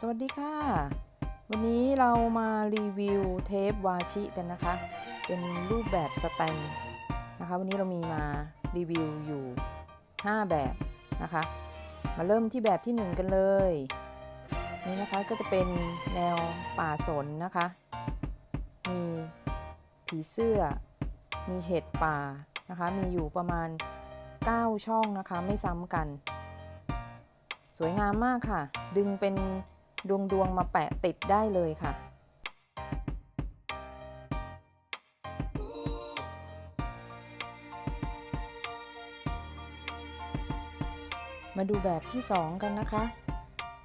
สวัสดีค่ะ วันนี้เรามารีวิวเทปวาชิกันนะคะ เป็นรูปแบบสแตมป์นะคะ วันนี้เรามีมารีวิวอยู่ 5 แบบนะคะ มาเริ่มที่แบบที่ 1 กันเลย นี่นะคะก็จะเป็นแนวป่าสนนะคะ มีผีเสื้อ มีเห็ดป่านะคะ มีอยู่ประมาณ 9 ช่องนะคะ ไม่ซ้ำกัน สวยงามมากค่ะ ดึงเป็น ดวงดวงๆมาแปะติดได้เลยค่ะ มาดูแบบที่ 2 กันนะคะ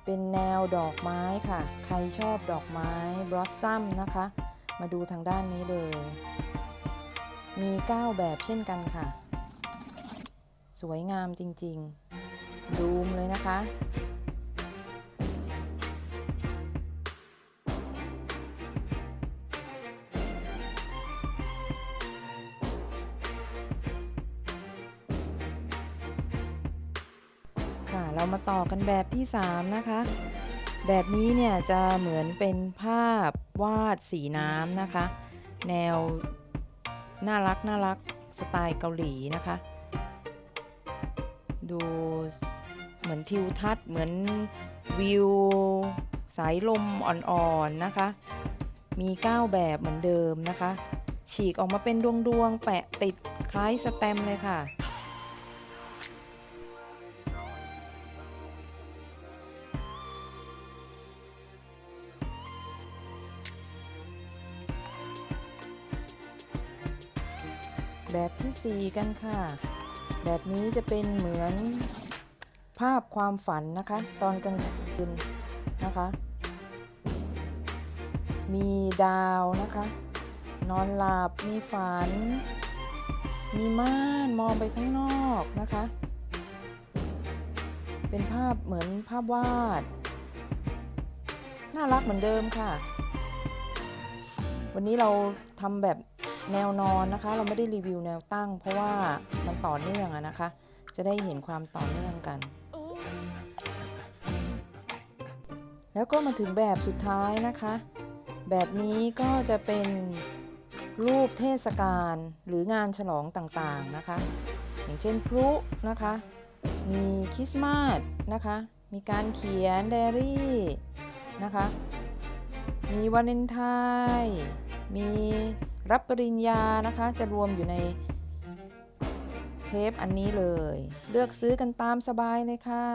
เป็นแนวดอกไม้ค่ะ ใครชอบดอกไม้บลอสซัมนะคะ มาดูทางด้านนี้เลย มี 9 แบบเช่นกันค่ะ สวยงามจริงๆดูมเลยนะคะ เรามาต่อกันแบบที่ 3 นะคะ แบบนี้เนี่ยจะเหมือนเป็นภาพวาดสีน้ำนะคะ แนวน่ารักน่ารักสไตล์เกาหลีนะคะ ดูเหมือนทิวทัศน์เหมือนวิวสายลมอ่อนๆนะคะ มี 9 แบบเหมือนเดิมนะคะ ฉีกออกมาเป็นดวงๆ แปะติดคล้ายสแตมเลยค่ะ แบบที่ 4 กันค่ะ แบบนี้จะเป็นเหมือนภาพความฝันนะคะ ตอนกลางคืนนะคะ มีดาวนะคะ นอนหลับมีฝัน มีม่านมองไปข้างนอกนะคะ เป็นภาพเหมือนภาพวาด น่ารักเหมือนเดิมค่ะ วันนี้เราทำแบบ แนวนอนนะคะ เราไม่ได้รีวิวแนวตั้ง เพราะว่ามันต่อเนื่องอะนะคะ จะได้เห็นความต่อเนื่องกัน แล้วก็มาถึงแบบสุดท้ายนะคะ แบบนี้ก็จะเป็นรูปเทศกาลหรืองานฉลองต่างๆนะคะ อย่างเช่นพลุนะคะ มีคริสต์มาสนะคะ มีการเขียนไดอารี่นะคะ มีวาเลนไทน์มี รับปริญญานะคะ จะรวมอยู่ในเทปอันนี้เลย เลือกซื้อกันตามสบายเลยค่ะ